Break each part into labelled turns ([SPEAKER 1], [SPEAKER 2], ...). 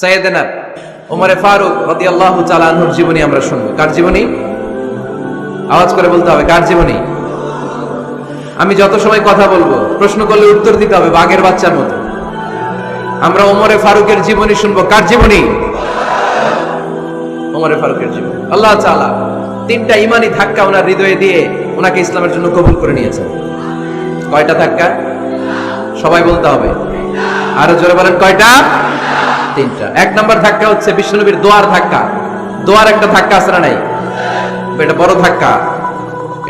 [SPEAKER 1] সৈয়দনা ওমরে ফারুক রাদিয়াল্লাহু তাআলা আনহুর জীবনী আমরা শুনব। কার জীবনী? আওয়াজ করে বলতে হবে, কার জীবনী? আমি যত সময় কথা বলব, প্রশ্ন করলে উত্তর দিতে হবে বাঘের বাচ্চার মতো। আমরা ওমরে ফারুকের জীবনী শুনব। কার জীবনী? ওমরে ফারুকের জীবন। আল্লাহ তাআলা তিনটা ইমানি ধাক্কা ওনার হৃদয়ে দিয়ে ওনাকে ইসলামের জন্য কবুল করে নিয়েছেন। কয়টা ধাক্কা? সবাই বলতে হবে। আরও জোরে বলেন, কয়টা? তিনটা। এক নম্বর ধাক্কা হচ্ছে বিশ্বনবীর দোয়ার ধাক্কা। দোয়ার একটা ধাক্কা আছে নাই? এটা বড় ধাক্কা।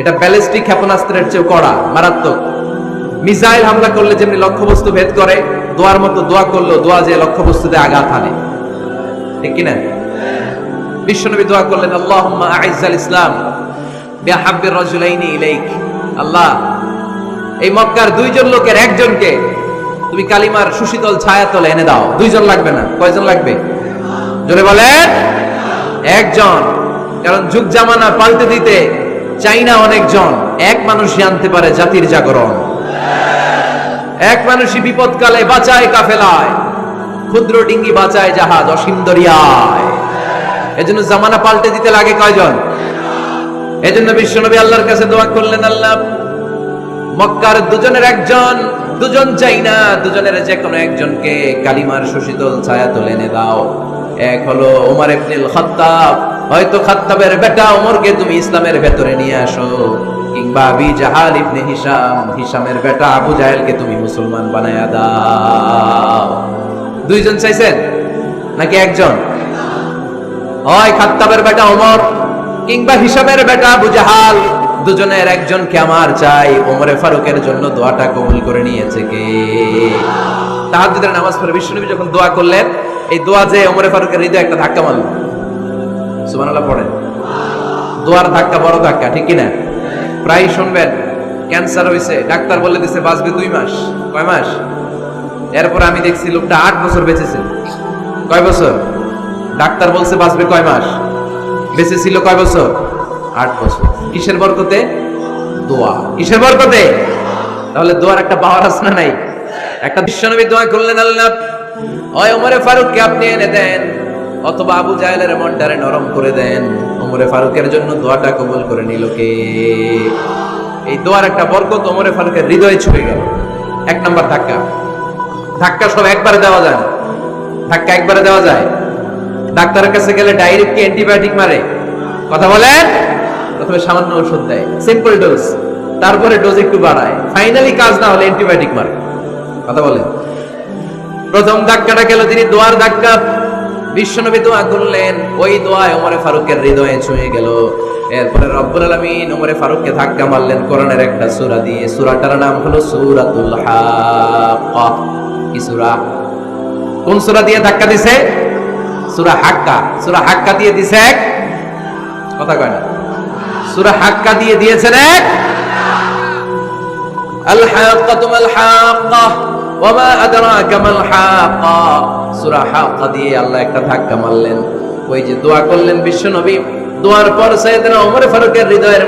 [SPEAKER 1] এটা ব্যালিস্টিক ক্ষেপণাস্ত্রের চেয়ে কড়া, মারাত্মক। মিসাইল হামলা করলে যেমনি লক্ষ্যবস্তু ভেদ করে, দোয়ার মতো দোয়া করলেও দোয়া যে লক্ষ্যবস্তুতে আঘাত হানে। ঠিক কিনা? বিশ্বনবী দোয়া করলেন, আল্লাহুম্মা আইজ্জাল ইসলাম বিহাব্বির রাজুলাইনি ইলাইক। আল্লাহ, এই মক্কার দুইজন লোকের একজনকে তুমি কালিমার সুশীতল ছায়া তলে এনে দাও। দুইজন লাগবে না? কয়জন লাগবে? জোরে বলেন। একজন। কারণ যুগ জামানা পাল্টে দিতে চাই না অনেকজন। এক মানুষই আনতে পারে জাতির জাগরণ। এক মানুষই বিপদকালে বাঁচায় কাফেলায়। ক্ষুদ্র ডিঙ্গি বাঁচায় জাহাজ অসীম দরিয়ায়। এজন্য জামানা পাল্টে দিতে লাগে কয়জন? এজন্য বিশ্বনবী আল্লাহর কাছে দোয়া করলেন, আল্লাহ মক্কার দুজনের একজন, দুজন চাই না, দুজনের যে কোনো একজনকে কালিমার সুশীতল ছায়া তুলে এনে দাও এক হলো ওমর ইবনুল খাত্তাব, হয়তো খাত্তাবের বেটা ওমরকে তুমি ইসলামের ভেতরে নিয়ে আসো, কিংবা আবি জাহাল ইবনে হিশাম, হিশামের বেটা আবু জাহেলকে তুমি মুসলমান বানায়া দাও। দুইজন চাইছেন? নাকি একজন? হয় খাত্তাবের বেটা ওমর কিংবা হিসাবের বেটা আবু জাহাল দুজনের একজনকে আমার চাই। ওমরে ফারুকের জন্য দোয়াটা কবুল করে নিয়েছে কে? তাহাজ্জুদের নামাজ পড়ে বিশ্বনবী যখন দোয়া করলেন, এই দোয়া যে ওমরে ফারুকের হৃদয় একটা ধাক্কা মারল। সুবহানাল্লাহ, পড়েন। দোয়ার ধাক্কা বড় ধাক্কা, ঠিক কিনা? প্রায় শুনবেন, ক্যান্সার হয়েছে ডাক্তার বলে দিছে, বাঁচবে দুই মাস। কয় মাস? এরপর আমি দেখছি লোকটা আট বছর বেঁচেছে। কয় বছর? ডাক্তার বলছে, বাঁচবে কয় মাস? বেঁচে ছিল কয় বছর? আট বছর। কিসের বরকতে? দোয়া। কিসের বরকতে? তাহলে দোয়ার একটা পাওয়ার আছে না নাই? একটা বিশ্বনবী দোয়া করলেন আল্লাহ হয় ওমরে ফারুককে আপনি এনে দেন, অথবা আবু জাহেলের মনটারে নরম করে দেন। ওমরে ফারুকের জন্য দোয়াটা কবুল করে নিল কে? এই দোয়ার একটা বরকত ওমরে ফারুকের হৃদয়ে ছুঁয়ে গেল। এক নাম্বার ধাক্কা। ধাক্কা সব একবারে দেওয়া যায় না। ধাক্কা একবারে দেওয়া যায়। ডাক্তারের কাছে গেলে ডাইরেক্ট কি অ্যান্টিবায়োটিক মারে। কথা বলেন? প্রথমে সামান্য ওষুধ দেয় সিম্পল ডোজ তারপরে ডোজ একটু বাড়ায়। ফাইনালি কাজ না হলে অ্যান্টিবায়োটিক মারে। কথা বলেন প্রথম ধাক্কাটা গেল তিনি, দোয়ার ধাক্কা। বিশ্বনবী দোয়া করলেন, ওই দোয়ায় ওমরে ফারুকের হৃদয়ে ছুঁয়ে গেল। এরপরে রব্বুল আলামিন ওমরে ফারুককে ধাক্কা মারলেন কোরআনের একটা সূরা দিয়ে। সূরাটার নাম হলো সূরাতুল হাক্কা। কি সূরা? কোন সূরা দিয়ে ধাক্কা দিছে? সূরা হাক্কা। সূরা হাক্কা দিয়ে দিছে এক? কথা কয় না। সূরা হাক্কা দিয়ে দিয়েছেন এক। বিশ্বনবী, দোয়ার পর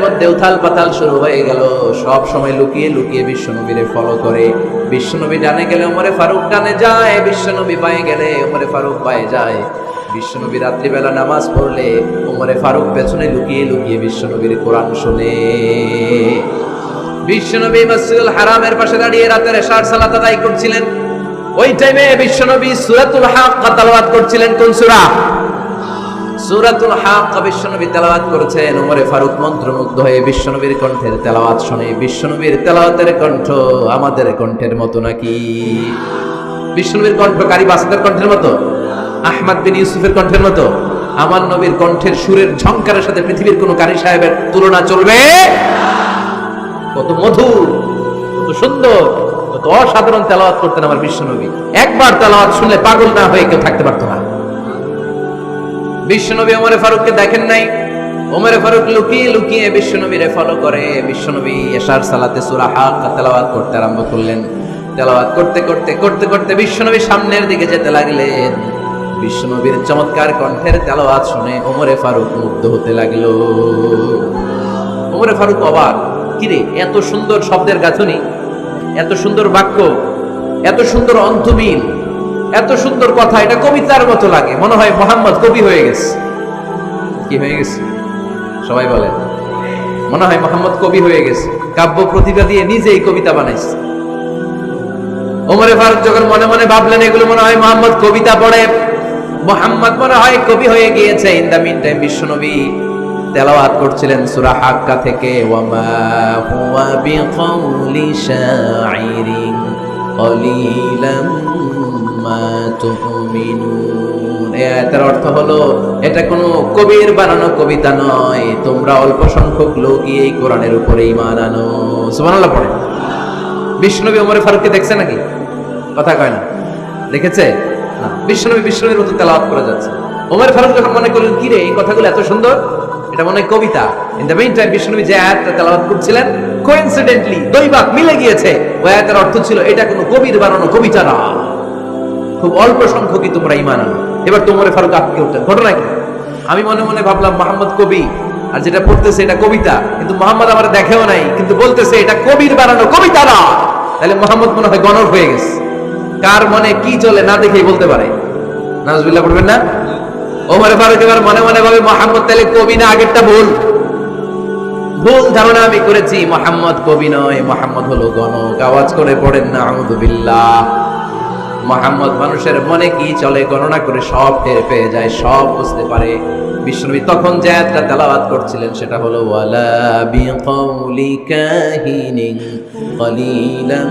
[SPEAKER 1] মধ্যে উথাল শুরু হয়ে গেল। সব সময় লুকিয়ে লুকিয়ে বিশ্বনবীরে ফলো করে। বিশ্বনবী ডানে গেলে ওমরে ফারুক ডানে যায়, বিশ্বনবী পায়ে গেলে ওমরে ফারুক পায়ে যায়। বিশ্বনবী রাত্রিবেলা নামাজ পড়লে উমরে ফারুক পেছনে লুকিয়ে লুকিয়ে বিশ্বনবীর কোরআন শুনে। বিশ্বনবী মসজিদুল হারামের পাশে দাঁড়িয়ে রাতের এশার সালাত আদায় করছিলেন। ওই টাইমে বিশ্বনবী সূরাতুল হাক্কা তেলাওয়াত করছিলেন কোন সূরা? সূরাতুল হাক্কা বিশ্বনবী তেলাওয়াত করেছেন। ওমরে ফারুক মন্ত্রমুগ্ধ হয়ে বিশ্বনবীর কণ্ঠের তেলাওয়াত শুনে। বিশ্বনবীর তেলাওয়াতের কণ্ঠ আমাদের কণ্ঠের মতো নাকি? বিশ্বনবীর কণ্ঠ কারি বাসাদের কণ্ঠের মতো? আহমদ বিন ইউসুফের কণ্ঠের মতো। আমার নবীর কণ্ঠের সুরের ঝংকারের সাথে পৃথিবীর কোন কারি সাহেবের তুলনা চলবে? কত মধুর, কত সুন্দর, কত অসাধারণ তেলাওয়াত করতেন আমার বিশ্বনবী একবার তেলাওয়াত শুনলে পাগল না হয়ে কেউ থাকতে পারতো না। বিশ্বনবী ওমরে ফারুককে দেখেন নাই? ওমরে ফারুক লুকিয়ে লুকিয়ে বিশ্বনবীরে ফলো করে। বিশ্বনবী এশার সালাতে সূরা হাক্কা তেলাওয়াত করতে আরম্ভ করলেন। তেলাওয়াত করতে করতে করতে করতে বিশ্বনবী সামনের দিকে যেতে লাগলেন। বিশ্বনবীর চমৎকার কণ্ঠের তেলাওয়াত শুনে ওমরে ফারুক মুগ্ধ হতে লাগল। ওমরে ফারুক অবাক, কিরে, এত সুন্দর শব্দের গাঁথনি, এত সুন্দর বাক্য, এত সুন্দর অন্তমিল এত সুন্দর কথা, এটা কবিতার মতো লাগে, মনে হয় মোহাম্মদ কবি হয়ে গেছে। কি হয়ে গেছে? সবাই বলেন। মনে হয় মোহাম্মদ কবি হয়ে গেছে, কাব্য প্রতিভা দিয়ে নিজেই কবিতা বানাইছে। ওমরে ফারুক যখন মনে মনে ভাবলেন, এগুলো মনে হয় মোহাম্মদ কবিতা পড়ে মোহাম্মদ মনে হয় কবি হয়ে গিয়েছে। ইন দা মিন টাইম বিশ্বনবী তেলাওয়াত করছিলেন সূরা হাক্কা থেকে। ওয়ামা হুয়া বিকাউলি শাইরিন কলিলাম মা তুমিনুন। এই অর্থ হলো, এটা কোনো কবির বানানো কবিতা নয়। তোমরা অল্প সংখ্যক লোকই এই কোরআনের উপরে ঈমান আনো। সুবহানাল্লাহ পড়ে। বিষ্ণবী ওমরে ফারুককে দেখছে নাকি? কথা কয় না। দেখেছে? বিষ্ণবী বিষ্ণবীর মতো তেলাওয়াত করে যাচ্ছে। ওমর ফারুক যখন মনে করলেন, কি রে, এই কথাগুলো এত সুন্দর? এটা মনে হয় কবিতা। ইন দ্য মেইন টাইম বিষ্ণবী যে আয়াতটা তেলাওয়াত করছিলেন কোইনসিডেন্টলি দৈবাক মিলে গিয়েছে। ওই আয়াতের অর্থ ছিল, এটা কোনো কবির বানানো কবিতা না। খুব অল্প সংখ্যকই তোমরা ইমান আনো। এবার তোমরে ফারুক আটকে উঠলেন। ঘটনা কি? আমি মনে মনে ভাবলাম, মোহাম্মদ কবি, আর যেটা পড়তেছে এটা কবিতা। কিন্তু মোহাম্মদ আমার দেখেও নাই, কিন্তু বলতেছে, এটা কবির বানানো কবিতা না। তাহলে মোহাম্মদ মনে হয় গণর হয়ে গেছে। কার মনে কি চলে না দেখেই বলতে পারে। নাজবিল্লাহ পড়বেন না? ওমরে ফারুক এবার মনে মনে ভাবে, মোহাম্মদ, তাহলে কবি না আগেরটা ভুল? ভুল ধারণা আমি করেছি, মোহাম্মদ কবি নয়, মোহাম্মদ হলো গণক। আওয়াজ করে পড়েন না আহমদুবিল্লাহ মোহাম্মদ মানুষের মনে কি চলে, গণনা করে সব টের পেয়ে যায়, সব বুঝতে পারে। বিষ্ণবী তখন যে আয়াতটা তেলাওয়াত করছিলেন, সেটা হলো, ওয়ালা বিকাউলি কাহিনিন কলিলাম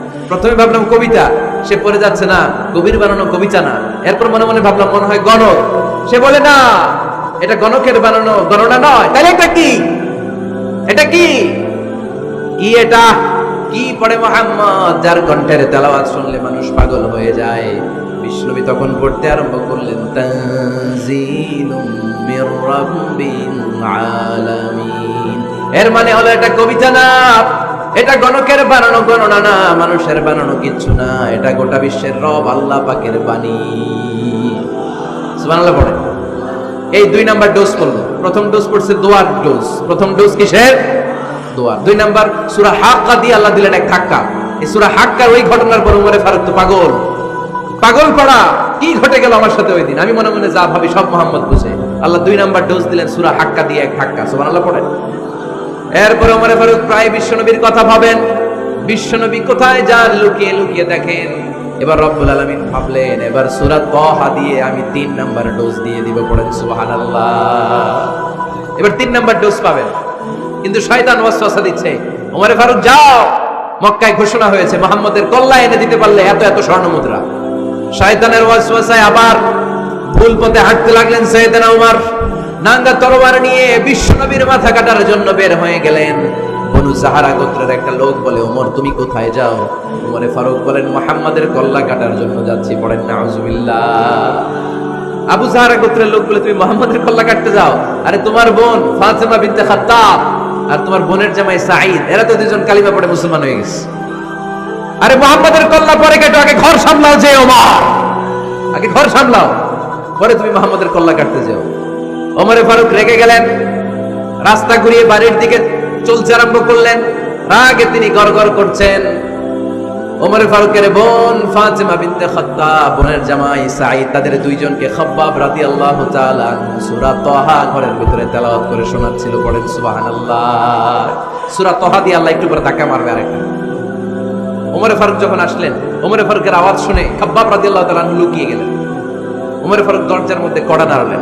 [SPEAKER 1] প্রথমে ভাবলাম কবিতা, সে পড়ে যাচ্ছে না কবির বানানো কবিতা না। এরপর মনে মনে ভাবলাম, মনে হয় গণক। সে বলে, না, এটা গণকের বানানো, গণনা নয়। তাহলে এটা কি? এটা কি? কি এটা? কি পড়ে মোহাম্মদ, যার কণ্ঠের তেলাওয়াত শুনলে মানুষ পাগল হয়ে যায়। বিষ্ণবী তখন পড়তে আরম্ভ করলেন এর মানে হলো, এটা কবিতা না। এটা গণকের বানানো গণনা না, মানুষের বানানো কিচ্ছু না। এটা গোটা বিশ্বের রব আল্লাহ পাকের বাণী। সুবহানাল্লাহ পড়ে। এই দুই নাম্বার ডোজ পড়ল। প্রথম ডোজ পড়ছে দোয়ার ডোজ। প্রথম ডোজ কিসের? দোয়ার। দুই নাম্বার সূরা হাক্কা দিয়ে আল্লাহ দিলেন এক ধাক্কা। এই সূরা হাক্কার ওই ঘটনার পর উমরে ফারুক তো পাগল। পাগল পড়া কি ঘটে গেল আমার সাথে ওই দিন? আমি মনে মনে যা ভাবি সব মোহাম্মদ বুঝে। আল্লাহ দুই নাম্বার ডোজ দিলেন সূরা হাক্কা দিয়ে এক ধাক্কা। সুবহানাল্লাহ পড়েন এরপরে উমরে ফারুক প্রায় বিশ্বনবীর কথা ভাবেন, বিশ্বনবী কোথায় যান? লুকিয়ে লুকিয়ে দেখেন। এবার রব্বুল আলামিন ভাবলেন, এবার সূরা তাহা দিয়ে আমি তিন নাম্বার ডোজ দিয়ে দিব পড়েন, সুবহানাল্লাহ। এবার তিন নাম্বার ডোজ পাবেন। কিন্তু শয়তান ওয়াসওয়াসা দিচ্ছে, ওমরে ফারুক যাও! মক্কায় ঘোষণা হয়েছে, মোহাম্মদের কল্লা এনে দিতে পারলে এত এত স্বর্ণ মুদ্রা। শয়তানের ওয়াসওয়াসায় আবার ভুল পথে হাঁটতে লাগলেন সৈয়দনা উমর। নাঙ্গা তরবার নিয়ে বিশ্বনবীর মাথা কাটার জন্য বের হয়ে গেলেন। বনু সাহারা গোত্রের একটা লোক বলে, ওমর, তুমি কোথায় যাও? ওমরে ফারুক বলেন, মোহাম্মদের কল্লা কাটার জন্য যাচ্ছি, পড়েন নাউজুবিল্লাহ আবু সাহারা গোত্রের লোক বলে, তুমি মোহাম্মদের কল্লা কাটতে যাও? আরে, তোমার বোন ফাতেমা বিনতে খাত্তাব আর তোমার বোনের জামাই সাঈদ, এরা তো দুজন কালিমা পড়ে মুসলমান হয়ে গেছে। আরে, মোহাম্মদের কল্লা পরে কেটো, আগে ঘর সামলাও যে, ওমর। আগে ঘর সামলাও, পরে তুমি মোহাম্মদের কল্লা কাটতে যাও। ওমরে ফারুক রেগে গেলেন, রাস্তা ঘুরিয়ে বাড়ির দিকে চলতে আরম্ভ করলেন, রাগে তিনি গড়গড় করছেন। ওমরে ফারুকের বোন ফাতেমা বিনতে খাত্তাব, বোনের জামাই সাঈদ, তাদের দুইজনকে খাব্বাব রাদিয়াল্লাহু তাআলা সূরা তাহা ঘরের ভিতরে তেলাওয়াত করে শোনাচ্ছিল, পড়েন সুবহানাল্লাহ। সূরা তাহা দিয়ে আল্লাহ একটু পরে ধাক্কা মারবে আরেকটা। ওমরে ফারুক যখন আসলেন, ওমরে ফারুকের আওয়াজ শুনে খাব্বাব রাদিয়াল্লাহু তাআলা লুকিয়ে গেলেন। ওমরে ফারুক দরজার মধ্যে কড়া দাঁড়ালেন।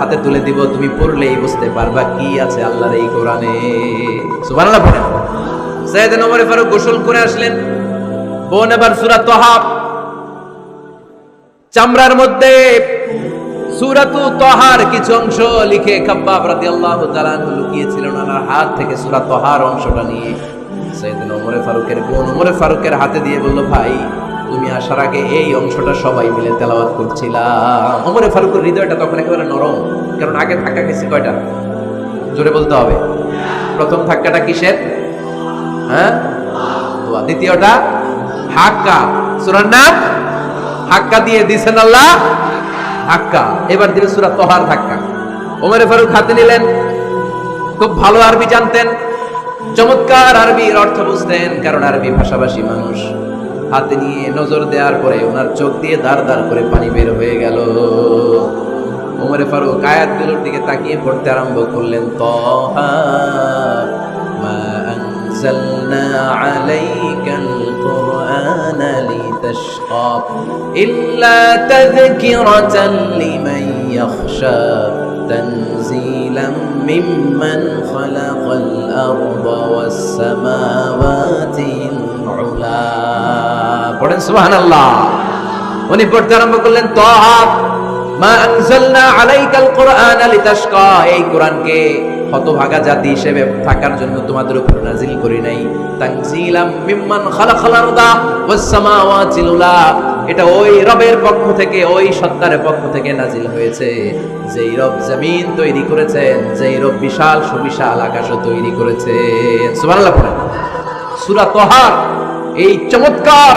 [SPEAKER 1] হাতে তুলে দিব, তুমি পড়লেই বুঝতে পারবা কি আছে আল্লাহর এই গোসল করে আসলেন। বোন চামড়ার মধ্যে সুরাতু তহার কিছু অংশ লিখে খাব্বাব রাদিয়াল্লাহু তাআলা লুকিয়েছিলেন ওনার হাত থেকে সূরা তহার অংশটা নিয়ে। সাইয়েদনা ওমর ফারুকের বোন ওমর ফারুকের হাতে দিয়ে বলল, ভাই, তুমি আসার আগে এই অংশটা সবাই মিলে তেলাওয়াত করছিলাম। ওমর ফারুকের হৃদয়টা তখন একেবারে নরম, কারণ আগে ধাক্কা খেয়েছে কয়টা? জোরে বলতে হবে। প্রথম ধাক্কাটা কিসের? হ্যাঁ? দ্বিতীয়টা, হাক্কা। সূরার নাম? হাক্কা দিয়ে দিছেন আল্লাহ। ধাক্কা। এবার দিলেন সুরা তহার ধাক্কা। ওমরে ফারুক হাতে নিলেন। খুব ভালো আরবি জানতেন। চমৎকার আরবির অর্থ বুঝতেন, কারণ আরবি ভাষাভাষী মানুষ। হাতে নিয়ে নজর দেওয়ার পরে ওনার চোখ দিয়ে দাঁড় দাঁড় করে পানি বের হয়ে গেল। ওমরে ফারুক আয়াতগুলোর দিকে তাকিয়ে পড়তে আরম্ভ করলেন, তহা মা আলাইকাল কুরআনা لتشقى إلا تذكرة لمن يخشى تنزيلا ممن خلق الأرض والسماوات العلا পড়েন সুবহান আল্লাহ উনি পড়তে আরম্ভ করলেন তহা মা আনজালনা আলাইকাল কোরআন লিতাশকা। এই কোরআনকে হতভাগা জাতি হিসেবে থাকার জন্য তোমাদের উপর নাজিল করি নাই। তানজিলাম মিম্মান খালাকাল আরদা ওয়াস উলা। এটা ওই রবের পক্ষ থেকে, ওই সত্তারের পক্ষ থেকে নাজিল হয়েছে। যেই রব জমিন তৈরি করেছেন, যেই রব বিশাল সুবিশাল আকাশও তৈরি করেছেন। সুবহানাল্লাহ সূরা তহার, এই চমৎকার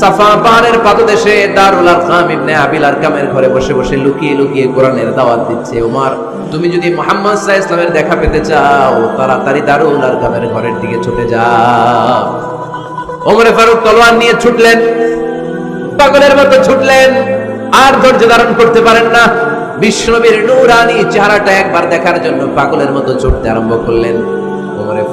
[SPEAKER 1] সাফা পাহাড়ের পাদদেশে দারুল আরকাম ইবনে আবিল আরকামের ঘরে বসে বসে লুকিয়ে লুকিয়ে কোরআনের দাওয়াত দিচ্ছে ওমর তুমি যদি মোহাম্মদ আলাইহি ইসলামের দেখা পেতে চাও, তাড়াতাড়ি দারুল আরকামের ঘরের দিকে ছুটে যাও। ওমরে ফারুক তলোয়ার নিয়ে ছুটলেন, পাগলের মতো ছুটলেন, আর ধৈর্য ধারণ করতে পারেন না। বিশ্বনবীর নূরানি চেহারাটা একবার দেখার জন্য পাগলের মতো ছুটতে আরম্ভ করলেন।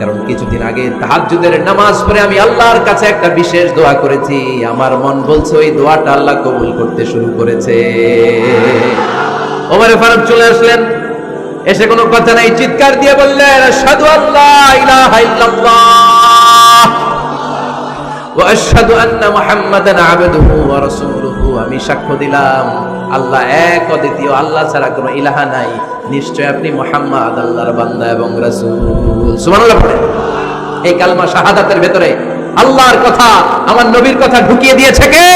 [SPEAKER 1] কারণ কিছুদিন আগে তাহাজুদের নামাজ পড়ে আমি আল্লাহর কাছে একটা বিশেষ দোয়া করেছি। আমার মন বলছে ওই দোয়াটা আল্লাহ কবুল করতে শুরু করেছে। ওমরে ফারুক চলে আসলেন। এসে কোনো কথা নাই, চিৎকার দিয়ে বললেন সাধু আল্লাহ ইলাহা ইল্লাল্লাহ ওয়া আশহাদু আন্না মুহাম্মাদান আবদুহু ওয়া রাসূলুহু। আমি সাক্ষ্য দিলাম। আল্লাহ এক অদ্বিতীয়, আল্লাহ ছাড়া কোনো ইলাহা নাই। নিশ্চয় আপনি মোহাম্মদ, আল্লাহর বান্দা এবং রাসূল। সুবহানাল্লাহ পড়ে। এই কালমা শাহাদাতের ভেতরে আল্লাহর কথা, আমার নবীর কথা ঢুকিয়ে দিয়েছে কে?